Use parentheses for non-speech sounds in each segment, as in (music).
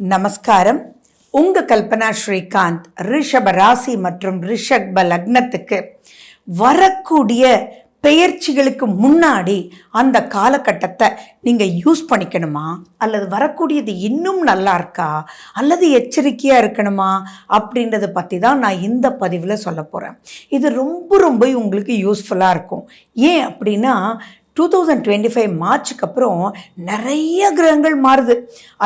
நமஸ்காரம். உங்க கல்பனா ஸ்ரீகாந்த் ரிஷப ராசி மற்றும் ரிஷப லக்னத்துக்கு வரக்கூடிய பெயர்ச்சிகளுக்கு முன்னாடி அந்த காலகட்டத்தை நீங்கள் யூஸ் பண்ணிக்கணுமா? அல்லது வரக்கூடியது இன்னும் நல்லா இருக்கா? அல்லது எச்சரிக்கையாக இருக்கணுமா? அப்படின்றத பற்றி தான் நான் இந்த பதிவில் சொல்ல போகிறேன் இது ரொம்ப ரொம்ப உங்களுக்கு யூஸ்ஃபுல்லாக இருக்கும். ஏன் அப்படின்னா டூ தௌசண்ட் டுவெண்ட்டி ஃபைவ் மார்ச்சுக்கு அப்புறம் நிறைய கிரகங்கள் மாறுது.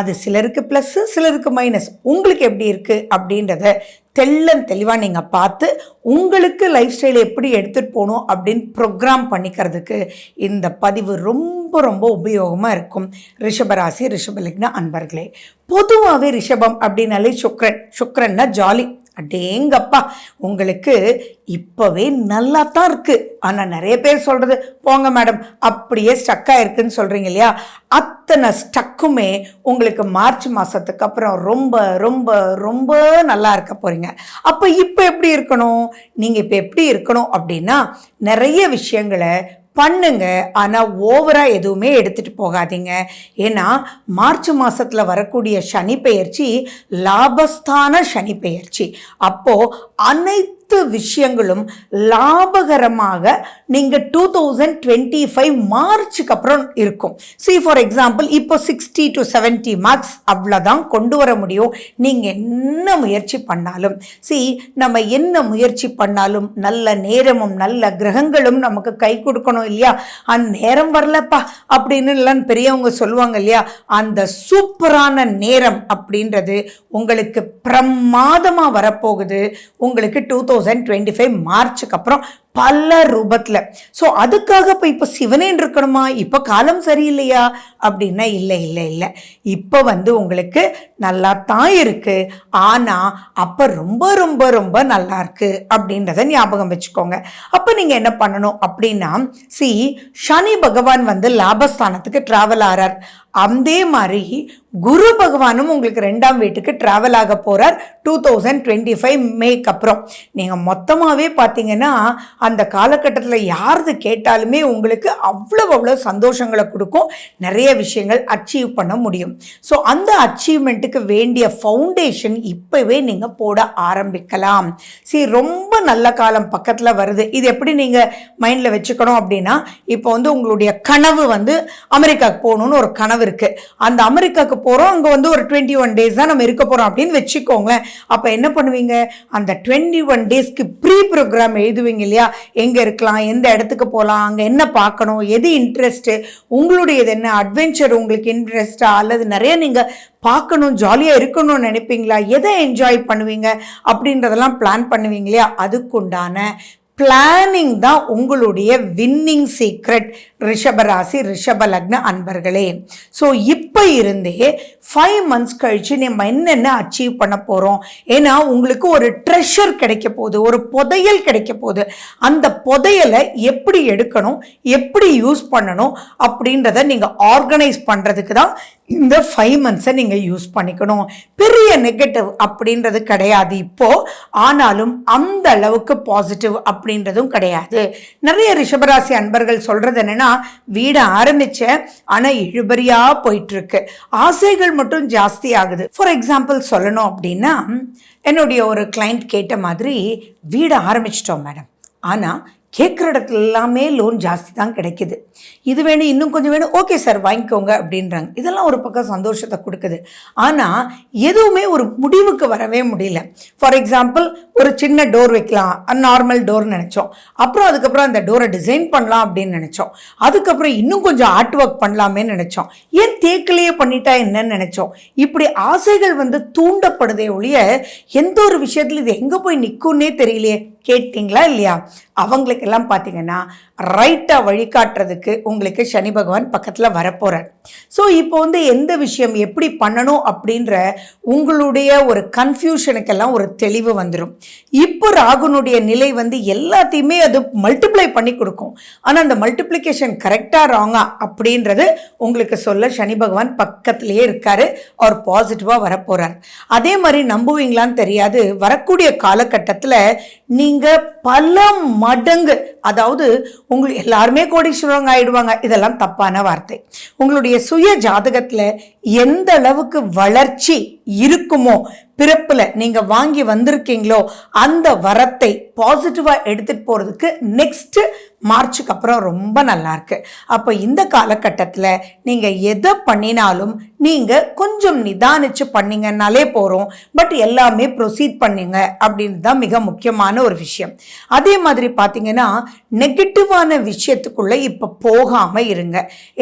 அது சிலருக்கு ப்ளஸ்ஸு சிலருக்கு மைனஸ் உங்களுக்கு எப்படி இருக்குது அப்படின்றத தெள்ளன் தெளிவாக நீங்கள் பார்த்து உங்களுக்கு லைஃப் ஸ்டைல் எப்படி எடுத்துகிட்டு போகணும் அப்படின்னு ப்ரோக்ராம் பண்ணிக்கிறதுக்கு இந்த பதிவு ரொம்ப ரொம்ப உபயோகமாக இருக்கும். ரிஷபராசி ரிஷபலக்ன அன்பர்களே. பொதுவாகவே ரிஷபம் அப்படின்னாலே சுக்ரன் சுக்ரன்னா ஜாலி. அடேங்கப்பா உங்களுக்கு இப்போவே நல்லா தான் இருக்குது ஆனால் நிறைய பேர் சொல்கிறது போங்க மேடம் அப்படியே ஸ்டக்காக இருக்குன்னு சொல்கிறீங்க இல்லையா? அத்தனை ஸ்டக்குமே உங்களுக்கு மார்ச் மாதத்துக்கு அப்புறம் ரொம்ப ரொம்ப ரொம்ப நல்லா இருக்க போகிறீங்க அப்போ இப்போ எப்படி இருக்கணும்? நீங்கள் இப்போ எப்படி இருக்கணும்? அப்படின்னா நிறைய விஷயங்களை பண்ணுங்க. ஆனால் ஓவராக எதுவுமே எடுத்துகிட்டு போகாதீங்க. ஏன்னா மார்ச் மாதத்தில் வரக்கூடிய சனி பெயர்ச்சி லாபஸ்தான சனி பெயர்ச்சி. அப்போது அனைத்து விஷயங்களும் லாபகரமாக நீங்கள் டூ தௌசண்ட் டுவெண்ட்டி ஃபைவ் மார்ச்சுக்கு அப்புறம் இருக்கும். சி ஃபார் எக்ஸாம்பிள் இப்போ சிக்ஸ்டி டு செவன்ட்டி மார்க்ஸ் அவ்வளோதான் கொண்டு வர முடியும். நீங்கள் என்ன முயற்சி பண்ணாலும் சி நம்ம என்ன முயற்சி பண்ணாலும் நல்ல நேரமும் நல்ல கிரகங்களும் நமக்கு கை கொடுக்கணும் இல்லையா? அந்த நேரம் வரலப்பா அப்படின்னு எல்லாம் பெரியவங்க சொல்லுவாங்க இல்லையா? அந்த சூப்பரான நேரம் அப்படின்றது உங்களுக்கு பிரமாதமாக வரப்போகுது. உங்களுக்கு டூ தௌசண்ட் டுவெண்ட்டி ஃபைவ் மார்ச்சுக்கு அப்புறம் பல ரூபத்தில். ஸோ அதுக்காக இப்போ இப்போ சிவனேன் இருக்கணுமா இப்போ காலம் சரியில்லையா? அப்படின்னா இல்லை இல்லை இல்லை. இப்போ வந்து உங்களுக்கு நல்லா தான் இருக்குது ஆனால் அப்போ ரொம்ப ரொம்ப ரொம்ப நல்லா இருக்குது அப்படின்றத ஞாபகம் வச்சுக்கோங்க. அப்போ நீங்கள் என்ன பண்ணணும் அப்படின்னா சி சனி பகவான் வந்து லாபஸ்தானத்துக்கு ட்ராவல் ஆறார். அதே மாதிரி குரு பகவானும் உங்களுக்கு ரெண்டாம் வீட்டுக்கு ட்ராவல் ஆக போகிறார் டூ தௌசண்ட் டுவெண்ட்டி ஃபைவ் மேக்கு அப்புறம். நீங்கள் மொத்தமாகவே பார்த்தீங்கன்னா அந்த காலகட்டத்தில் யாரது கேட்டாலுமே உங்களுக்கு அவ்வளோ அவ்வளோ சந்தோஷங்களை கொடுக்கும். நிறைய விஷயங்கள் அச்சீவ் பண்ண முடியும். ஸோ அந்த அச்சீவ்மெண்ட்டுக்கு வேண்டிய ஃபவுண்டேஷன் இப்போவே நீங்கள் போட ஆரம்பிக்கலாம். சரி ரொம்ப நல்ல காலம் பக்கத்தில் வருது. இது எப்படி நீங்கள் மைண்டில் வச்சுக்கணும் அப்படின்னா இப்போ வந்து உங்களுடைய கனவு வந்து அமெரிக்காவுக்கு போகணுன்னு ஒரு கனவு இருக்குது அந்த அமெரிக்காவுக்கு போகிறோம் அங்கே வந்து ஒரு டுவெண்ட்டி ஒன் டேஸ் தான் நம்ம இருக்க போகிறோம் அப்படின்னு வச்சுக்கோங்களேன். அப்போ என்ன பண்ணுவீங்க? அந்த டுவெண்ட்டி ஒன் டேஸ்க்கு ப்ரீ ப்ரோக்ராம் எழுதுவீங்க இல்லையா? எங்கே இருக்கலாம் எந்த இடத்துக்கு போகலாம் அங்கே என்ன பார்க்கணும் எது இன்ட்ரெஸ்ட்டு உங்களுடையது என்ன அட்வென்ச்சர் உங்களுக்கு இன்ட்ரெஸ்ட்டாக அல்லது நிறைய நீங்கள் பார்க்கணும் ஜாலியாக இருக்கணும்னு நினைப்பீங்களா? எதை என்ஜாய் பண்ணுவீங்க? அப்படின்றதெல்லாம் பிளான் பண்ணுவீங்க இல்லையா? அதுக்குண்டான பிளானிங் தான் உங்களுடைய வின்னிங் சீக்ரெட் ரிஷபராசி ரிஷப லக்ன அன்பர்களே. ஸோ இப்போ இருந்தே ஃபைவ் மந்த்ஸ் கழித்து நம்ம என்னென்ன அச்சீவ் பண்ண போகிறோம் ஏன்னா உங்களுக்கு ஒரு ட்ரெஷர் கிடைக்க போகுது ஒரு புதையல் கிடைக்க போகுது. அந்த புதையலை எப்படி எடுக்கணும் எப்படி யூஸ் பண்ணணும் அப்படின்றத நீங்கள் ஆர்கனைஸ் பண்ணுறதுக்கு தான் இந்த ஃபைவ் மந்த்ஸை நீங்கள் யூஸ் பண்ணிக்கணும். பெரிய நெகட்டிவ் அப்படின்றது கிடையாது இப்போது ஆனாலும் அந்த அளவுக்கு பாசிட்டிவ் அப்படின்றதும் கிடையாது. நிறைய ரிஷபராசி அன்பர்கள் சொல்கிறது என்னென்னா வீடு ஆரம்பித்தேன் ஆனால் இழுபறியாக போயிட்டுருக்கு. ஆசைகள் மட்டும் ஜாஸ்தி ஆகுது. ஃபார் எக்ஸாம்பிள் சொல்லணும் அப்படின்னா என்னுடைய ஒரு கிளைண்ட் கேட்ட மாதிரி வீடு ஆரம்பிச்சிட்டோம் மேடம் ஆனால் கேட்குற இடத்துல எல்லாமே லோன் ஜாஸ்தி தான் கிடைக்குது. இது வேணும் இன்னும் கொஞ்சம் வேணும் ஓகே சார் வாங்கிக்கோங்க அப்படின்றாங்க. இதெல்லாம் ஒரு பக்கம் சந்தோஷத்தை கொடுக்குது. ஆனால் எதுவுமே ஒரு முடிவுக்கு வரவே முடியல. ஃபார் எக்ஸாம்பிள் ஒரு சின்ன டோர் வைக்கலாம். நார்மல் டோர் நினச்சோம். அப்புறம் அதுக்கப்புறம் அந்த டோரை டிசைன் பண்ணலாம் அப்படின்னு நினச்சோம். அதுக்கப்புறம் இன்னும் கொஞ்சம் ஆர்ட் ஒர்க் பண்ணலாமே நினச்சோம். ஏன் தேக்கிலேயே பண்ணிட்டா என்னன்னு நினச்சோம். இப்படி ஆசைகள் வந்து தூண்டப்படுதே ஒழிய எந்த ஒரு விஷயத்தில் இது எங்கே போய் நிற்கும்னே தெரியலையே. கேட்டிங்களா இல்லையா? அவங்களுக்கெல்லாம் பார்த்தீங்கன்னா ரைட்டாக வழிகாட்டுறதுக்கு உங்களுக்கு சனி பகவான் பக்கத்தில் வரப்போகிறார் ஸோ இப்போ வந்து எந்த விஷயம் எப்படி பண்ணணும் அப்படின்ற உங்களுடைய ஒரு கன்ஃபியூஷனுக்கெல்லாம் ஒரு தெளிவு வந்துடும் இப்போ ராகுனுடைய நிலை வந்து எல்லாத்தையுமே அது மல்டிப்ளை பண்ணி கொடுக்கும். ஆனால் அந்த மல்டிப்ளிகேஷன் கரெக்டாக ராங்கா அப்படின்றது உங்களுக்கு சொல்ல சனி பகவான் பக்கத்திலேயே இருக்கார். அவர் பாசிட்டிவாக வரப்போகிறார் அதே மாதிரி நம்புவீங்களான்னு தெரியாது. வரக்கூடிய காலகட்டத்தில் நீங்கள் பல மடங்கு அதாவது உங்களுக்கு எல்லாருமே கோடீஸ்வரங்க ஆயிடுவாங்க. இதெல்லாம் தப்பான வார்த்தை. உங்களுடைய சுய ஜாதகத்தில் எந்த அளவுக்கு வளர்ச்சி இருக்குமோ பிறப்பில் நீங்கள் வாங்கி வந்திருக்கீங்களோ அந்த வரத்தை பாசிட்டிவாக எடுத்துகிட்டு போகிறதுக்கு நெக்ஸ்ட்டு மார்ச்சுக்கு அப்புறம் ரொம்ப நல்லா இருக்கு அப்போ இந்த காலகட்டத்தில் நீங்கள் எதை பண்ணினாலும் நீங்கள் கொஞ்சம் நிதானிச்சு பண்ணீங்கன்னாலே போகிறோம் பட் எல்லாமே ப்ரொசீட் பண்ணுங்க அப்படின்னு தான் மிக முக்கியமான ஒரு விஷயம். அதே மாதிரி பார்த்தீங்கன்னா நெகட்டிவான விஷயத்துக்குள்ளே இப்போ போகாமல் இருங்க.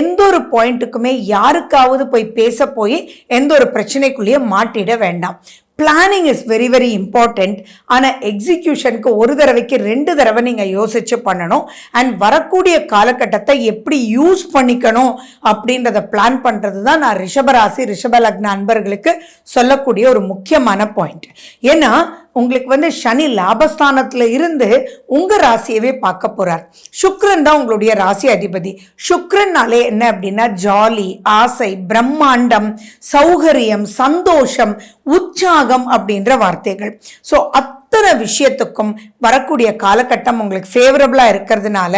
எந்த ஒரு பாயிண்ட்டுக்குமே யாருக்காவது போய் பேச போய் எந்த ஒரு பிரச்சனைக்குள்ளேயே மாட்டிட வேண்டாம். Planning is very very important ஆனால் எக்ஸிக்யூஷனுக்கு ஒரு தடவைக்கு ரெண்டு தடவை நீங்கள் யோசிச்சு பண்ணணும். அண்ட் வரக்கூடிய காலகட்டத்தை எப்படி யூஸ் பண்ணிக்கணும் அப்படின்றத பிளான் பண்ணுறது தான் நான் ரிஷபராசி ரிஷபலக்ன அன்பர்களுக்கு சொல்லக்கூடிய ஒரு முக்கியமான பாயிண்ட் ஏன்னா உங்களுக்கு வந்து சனி லாபஸ்தானத்தில் இருந்து உங்கள் ராசியவே பார்க்க போகிறார் சுக்ரன் தான் உங்களுடைய ராசி அதிபதி. சுக்ரன்னாலே என்ன அப்படின்னா ஜாலி ஆசை பிரம்மாண்டம் சௌகரியம் சந்தோஷம் உற்சாகம் அப்படின்ற வார்த்தைகள். ஸோ அத்தனை விஷயத்துக்கும் வரக்கூடிய காலகட்டம் உங்களுக்கு ஃபேவரபிளாக இருக்கிறதுனால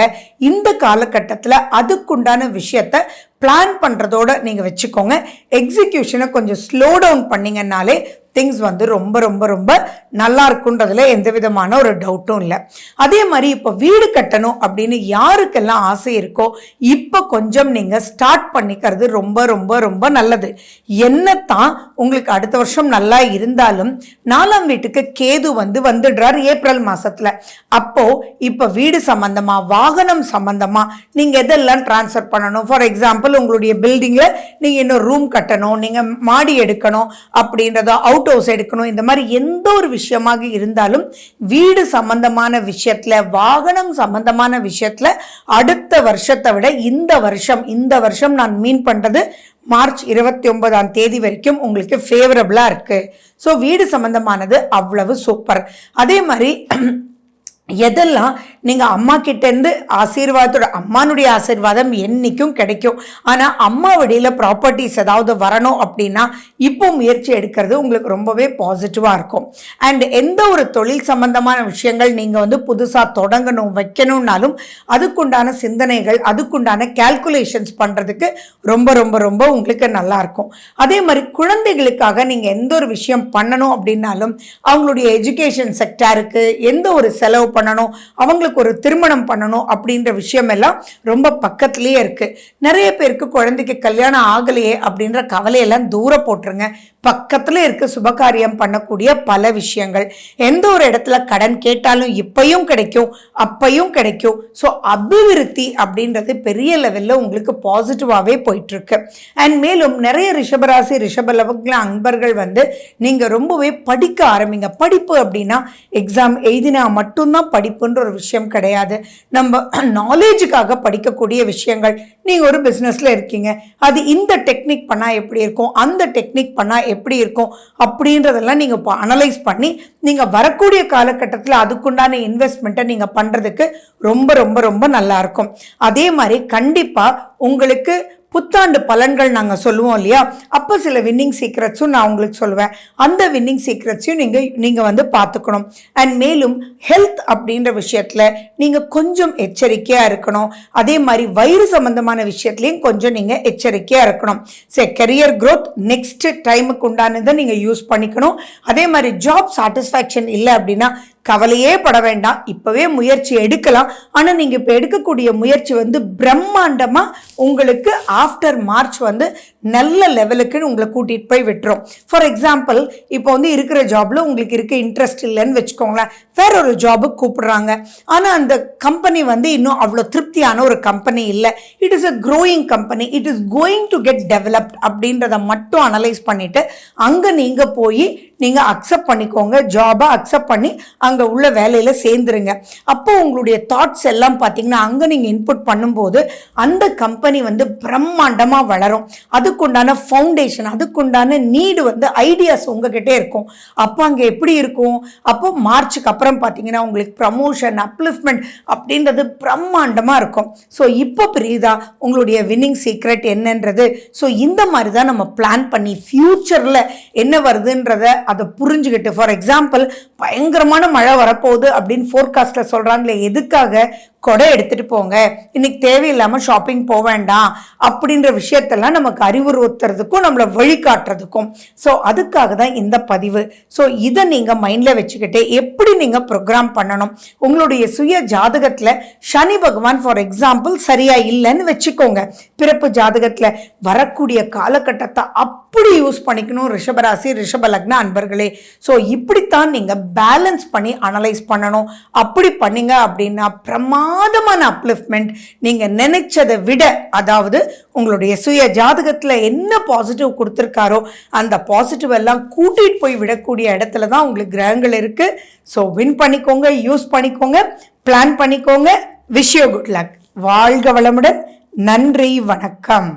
இந்த காலகட்டத்தில் அதுக்குண்டான விஷயத்த பிளான் பண்ணுறதோட நீங்கள் வச்சுக்கோங்க. எக்ஸிக்யூஷனை கொஞ்சம் ஸ்லோ டவுன் பண்ணிங்கன்னாலே திங்ஸ் வந்து ரொம்ப ரொம்ப ரொம்ப நல்லா இருக்குன்றதுல எந்த விதமான ஒரு டவுட்டும் இல்லை. அதே மாதிரி இப்போ வீடு கட்டணும் அப்படின்னு யாருக்கெல்லாம் ஆசை இருக்கோ இப்போ கொஞ்சம் நீங்கள் ஸ்டார்ட் பண்ணிக்கிறது ரொம்ப ரொம்ப ரொம்ப நல்லது. என்னத்தான் உங்களுக்கு அடுத்த வருஷம் நல்லா இருந்தாலும் நாலாம் வீட்டுக்கு கேது வந்து வந்துடுறார் ஏப்ரல் மாதத்தில் அப்போது இப்போ வீடு சம்மந்தமாக வாகனம் சம்மந்தமாக நீங்கள் எதெல்லாம் டிரான்ஸ்ஃபர் பண்ணணும்? ஃபார் எக்ஸாம்பிள் உங்களுடைய பில்டிங்கில் நீங்கள் இன்னும் ரூம் கட்டணும் நீங்கள் மாடி எடுக்கணும் அப்படின்றத அவுட் ஹவுஸ் எடுக்கணும். இந்த மாதிரி எந்த ஒரு விஷயமாக இருந்தாலும் வீடு சம்பந்தமான விஷயத்தில் வாகனம் சம்பந்தமான விஷயத்தில் அடுத்த வருஷத்தை விட இந்த வருஷம் இந்த வருஷம் நான் மீன் பண்ணுறது மார்ச் இருபத்தி ஒன்பதாம் தேதி வரைக்கும் உங்களுக்கு ஃபேவரபுளாக இருக்குது ஸோ வீடு சம்மந்தமானது அவ்வளவு சூப்பர் அதே மாதிரி எதெல்லாம் நீங்கள் அம்மா கிட்டேருந்து ஆசீர்வாதத்தோட அம்மானுடைய ஆசீர்வாதம் என்றைக்கும் கிடைக்கும். ஆனால் அம்மா வழியில் ப்ராப்பர்ட்டிஸ் ஏதாவது வரணும் அப்படின்னா இப்போ முயற்சி எடுக்கிறது உங்களுக்கு ரொம்பவே பாசிட்டிவாக இருக்கும். அண்ட் எந்த ஒரு தொழில் சம்பந்தமான விஷயங்கள் நீங்கள் வந்து புதுசாக தொடங்கணும் வைக்கணும்னாலும் அதுக்குண்டான சிந்தனைகள் அதுக்குண்டான கேல்குலேஷன்ஸ் பண்ணுறதுக்கு ரொம்ப ரொம்ப ரொம்ப உங்களுக்கு நல்லாயிருக்கும் அதே மாதிரி குழந்தைகளுக்காக நீங்கள் எந்த ஒரு விஷயம் பண்ணணும் அப்படின்னாலும் அவங்களுடைய எஜுகேஷன் செக்டாருக்கு எந்த ஒரு செலவு பண்ணணும் அவங்களுக்கு ஒரு திருமணம் பண்ணணும் அப்படின்ற விஷயம் எல்லாம் ரொம்ப பக்கத்துலேயே இருக்குது நிறைய பேருக்கு குழந்தைக்கு கல்யாணம் ஆகலையே அப்படின்ற கவலையெல்லாம் தூர போட்டுருங்க. பக்கத்தில் இருக்க சுபகாரியம் பண்ணக்கூடிய பல விஷயங்கள். எந்த ஒரு இடத்துல கடன் கேட்டாலும் இப்பையும் கிடைக்கும் அப்பையும் கிடைக்கும். ஸோ அபிவிருத்தி அப்படின்றது பெரிய லெவலில் உங்களுக்கு பாசிட்டிவாகவே போயிட்டுருக்கு. அண்ட் மேலும் நிறைய ரிஷபராசி ரிஷபலவங்கள அன்பர்கள் வந்து நீங்கள் ரொம்பவே படிக்க ஆரம்பிங்க. படிப்பு அப்படின்னா எக்ஸாம் எழுதினா மட்டும்தான் படிப்புன்ற ஒரு விஷயம் கிடையாது. நம்ம (clears throat) நாலேஜுக்காக படிக்கக்கூடிய விஷயங்கள். நீங்கள் ஒரு பிஸ்னஸில் இருக்கீங்க. அது இந்த டெக்னிக் பண்ணால் எப்படி இருக்கும்? அந்த டெக்னிக் பண்ணால் எப்படி இருக்கும்? அப்படின்றதெல்லாம் நீங்கள் இப்போ அனலைஸ் பண்ணி நீங்கள் வரக்கூடிய காலகட்டத்தில் அதுக்குண்டான இன்வெஸ்ட்மெண்ட்டை நீங்கள் பண்ணுறதுக்கு ரொம்ப ரொம்ப ரொம்ப நல்லா இருக்கும். அதே மாதிரி கண்டிப்பாக உங்களுக்கு புத்தாண்டு பலன்கள் நாங்கள் சொல்லுவோம் இல்லையா? அப்போ சில வின்னிங் சீக்ரெட்ஸும் நான் உங்களுக்கு சொல்லுவேன். அந்த வின்னிங் சீக்ரெட்ஸையும் நீங்கள் நீங்கள் வந்து பார்த்துக்கணும். அண்ட் மேலும் ஹெல்த் அப்படின்ற விஷயத்தில் நீங்கள் கொஞ்சம் எச்சரிக்கையாக இருக்கணும். அதே மாதிரி வயிறு சம்மந்தமான விஷயத்துலையும் கொஞ்சம் நீங்கள் எச்சரிக்கையாக இருக்கணும். சரி கெரியர் க்ரோத் நெக்ஸ்ட் டைமுக்கு உண்டானதை நீங்கள் யூஸ் பண்ணிக்கணும். அதே மாதிரி ஜாப் சாட்டிஸ்ஃபேக்ஷன் இல்லை அப்படின்னா கவலையே பட வேண்டாம். இப்போவே முயற்சி எடுக்கலாம். ஆனால் நீங்கள் இப்போ எடுக்கக்கூடிய முயற்சி வந்து பிரம்மாண்டமாக உங்களுக்கு ஆஃப்டர் மார்ச் வந்து நல்ல லெவலுக்குன்னு உங்களை கூட்டிகிட்டு போய் விட்டுரும். ஃபார் எக்ஸாம்பிள் இப்போ வந்து இருக்கிற ஜாபில் உங்களுக்கு இருக்க இன்ட்ரெஸ்ட் இல்லைன்னு வச்சுக்கோங்களேன். வேற ஒரு ஜாபுக்கு கூப்பிடுறாங்க. ஆனால் அந்த கம்பெனி வந்து இன்னும் அவ்வளோ திருப்தியான ஒரு கம்பெனி இல்லை. It is a growing company it is going to get developed அப்படின்றத மட்டும் அனலைஸ் பண்ணிவிட்டு அங்கே நீங்கள் போய் நீங்கள் அக்செப்ட் பண்ணிக்கோங்க. ஜாபை அக்செப்ட் பண்ணி அங்கே அங்கே உள்ள வேலையில் சேர்ந்துருங்க. அப்போ உங்களுடைய தாட்ஸ் எல்லாம் பார்த்தீங்கன்னா அங்கே நீங்கள் இன்புட் பண்ணும்போது அந்த கம்பெனி வந்து பிரம்மாண்டமாக வளரும். அதுக்குண்டான ஃபவுண்டேஷன் அதுக்குண்டான நீடு வந்து ஐடியாஸ் உங்ககிட்ட இருக்கும். அப்போ அங்கே எப்படி இருக்கும்? அப்போ மார்ச்சுக்கு அப்புறம் பார்த்தீங்கன்னா உங்களுக்கு ப்ரமோஷன் அப்லிஃப்ட்மெண்ட் அப்படின்றது பிரம்மாண்டமாக இருக்கும். ஸோ இப்போ புரியுதா? உங்களுடைய வின்னிங் சீக்ரெட் என்னன்றது? ஸோ இந்த மாதிரி தான் நம்ம பிளான் பண்ணி ஃப்யூச்சரில் என்ன வருதுன்றத அதை புரிஞ்சுக்கிட்டு ஃபார் எக்ஸாம்பிள் பயங்கரமான மழை வரப்போகுது அப்படின்னு ஃபோர்காஸ்ட்டில் சொல்கிறாங்களே எதுக்காக கொடை எடுத்துகிட்டு போங்க. இன்னைக்கு தேவையில்லாமல் ஷாப்பிங் போக வேண்டாம். அப்படின்ற விஷயத்தெல்லாம் நமக்கு அறிவுறுத்துறதுக்கும் நம்மளை வழிகாட்டுறதுக்கும். ஸோ அதுக்காக தான் இந்த பதிவு. ஸோ இதை நீங்கள் மைண்டில் வச்சுக்கிட்டு எப்படி நீங்கள் ப்ரோக்ராம் பண்ணணும்? உங்களுடைய சுய ஜாதகத்தில் சனி பகவான் ஃபார் எக்ஸாம்பிள் சரியாக இல்லைன்னு வச்சுக்கோங்க. பிறப்பு ஜாதகத்தில் வரக்கூடிய காலகட்டத்தை அப்படி யூஸ் பண்ணிக்கணும். ரிஷபராசி ரிஷப லக்ன அன்பர்களே. ஸோ இப்படித்தான் நீங்கள் பேலன்ஸ் பண்ணி அனலைஸ் பண்ணணும். அப்படி பண்ணீங்க அப்படின்னா பிரமாதமான அப்லிஃப்ட்மெண்ட் நீங்கள் நினைச்சதை விட அதாவது உங்களுடைய சுய ஜாதகத்தில் என்ன பாசிட்டிவ் கொடுத்துருக்காரோ அந்த பாசிட்டிவ் எல்லாம் கூட்டிகிட்டு போய் விடக்கூடிய இடத்துல தான் உங்களுக்கு கிரகங்கள் இருக்குது ஸோ வின் பண்ணிக்கோங்க யூஸ் பண்ணிக்கோங்க பிளான் பண்ணிக்கோங்க. விஷ் யூ குட் லக் வாழ்க வளமுடன். நன்றி வணக்கம்.